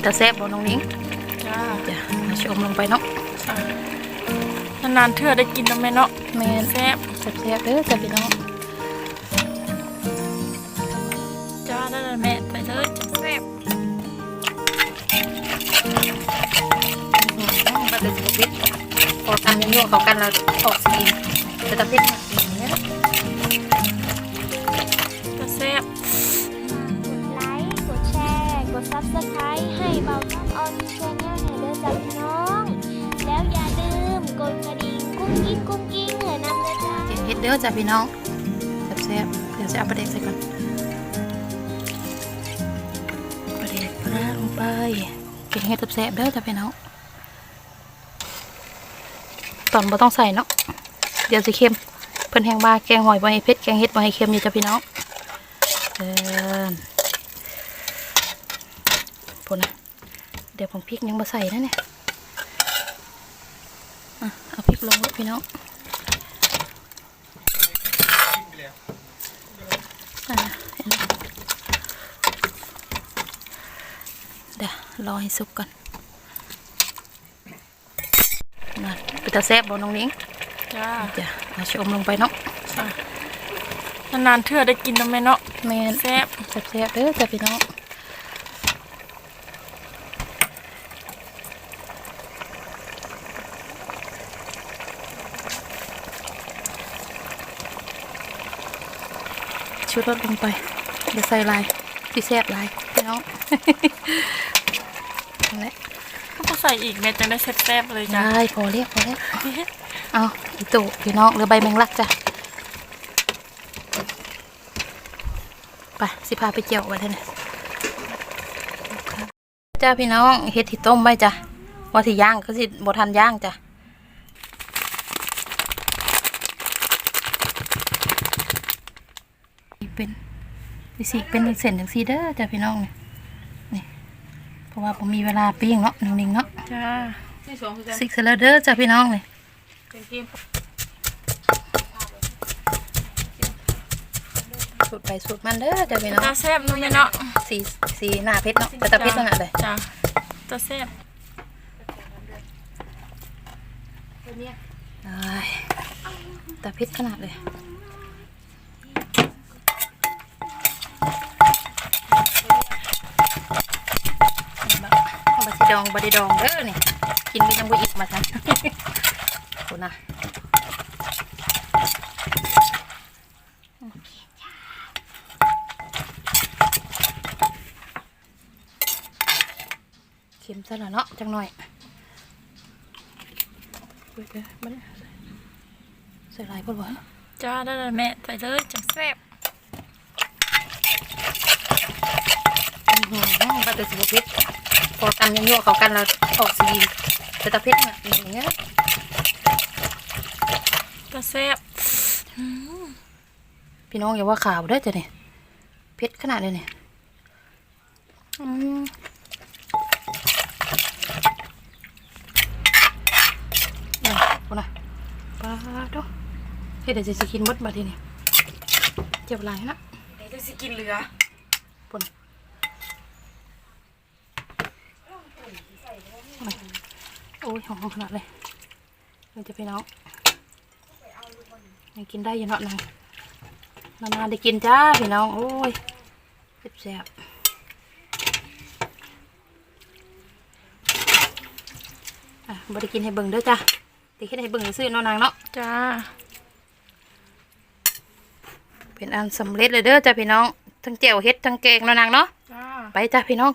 เป็นตาแซ่บบ่น้องนิ้งจ้าจ้ะมาชมลงไปเนาะนานๆเทื่อได้กินน้ำแม่เนาะแม่นแซ่บแซ่บๆเด้อจ้ะพี่น้องจ้าได้เลยแม่ไปเลยจะแซ่บอืมมาแต่สิบพิษพอกันยังโยกเขากันแล้วออกสีเป็นตาพิษ กิ้งกุ้งกิ้งให้นำนะจ้าเห็นเฮ็ดเด้อจ้ะพี่น้องแซ่บๆเดี๋ยวจะเอาประเด็กใส่ก่อนประเด็กปลาลงไปเก่งเฮ็ดแซ่บๆเด้อจ้ะพี่น้องตอนบ่ต้องใส่เนาะเดี๋ยวสิเค็มเพิ่นแห้งบาแกงหอยบ่ให้เผ็ดแกงเฮ็ดบ่ให้เค็มอยู่จ้ะพี่น้องเอิ้นพุ่นนะเดี๋ยวผมพริกยังบ่ใส่นะเนี่ย อะเอาพริกลงแล้วพี่น้องอะเห็นไหมเดี๋ยวรอให้สุกก่อนน่ะเป็นตาแซ่บบ่น้องนิ้งจ้าจ้ะเอาชมลงไปเนาะนานๆเทื่อได้กินน้ำแม่เนาะแม่นแซ่บแซ่บๆเด้อจ้ะพี่น้อง ชุดรสลงไป เดี๋ยวใส่ลายที่แซ่บลายพี่น้องนั่นแหละก็ใส่อีกแม่จังได้แซ่บๆเลยจ้าได้พอเรียกพอเรียกเอาอีตุพี่น้องหรือใบแมงลักจ้ะไปสิพาไปเจียวไว้เท่านั้นจ้าพี่น้องเฮ็ดที่ต้มไว้จ้ะว่าที่ย่างก็สิบ่ทันย่างจ้ะ เป็นวิสิเป็นเส้นจังซี่เด้อจ้ะพี่น้องนี่นี่เพราะว่าผมมีเวลาปิ้งเนาะนิ่งๆเนาะจ้าซิกเซเลเดอร์จ้ะพี่น้องเลยสูตรไปสูตรมันเด้อจ้ะพี่น้องจะแซ่บน้ำแม่เนาะสีสีหน้าเพชรเนาะแต่ตาเพชรขนาดเลยจ้าจะแซ่บเอ้ยตาเพชรขนาดเลยเอา บะสิดองบะดิดองเด้อนี่กินมีจังบุอีกมาทันคุณนะเค็มซะแล้วเนาะจังหน่อยเว้ยเดี๋ยวมันใส่หลายพอวะจ้าได้เลยแม่ไปเลยจะแซ่บอือหือบัตเตอร์สิบเพชร พอกันยังยั่วเขากันแล้วออกสีแต่ตาเพชรน่ะอย่างเงี้ยจะแซ่บพี่น้องอย่าว่าข่าวเด้อจ้ะเนี่ยเพชรขนาดนี้เนี่ยอืมเนี่ยคนน่ะปลาดูเฮ้ยเดี๋ยวจะสิกินหมดบัดทีนี้เจ็บหลายนะเดี๋ยวจะสิกินเหลือปนโอ้ยหอมขนาดเลยเราจะพี่น้องยังกินได้อยังเนาะนางนานๆได้กินจ้าพี่น้อง โอ้ยแซ่บๆอะบ่ได้กินให้เบิ่งเด้อจ้าได้คิดให้เบิ่งซื้อๆเนาะนางเนาะจ้า เป็นอันสำเร็จเลยเด้อจ้าพี่น้อง ทั้งแจ่วเฮ็ดทั้งแกงเนาะนางเนาะ จ้า ไปจ้าพี่น้อง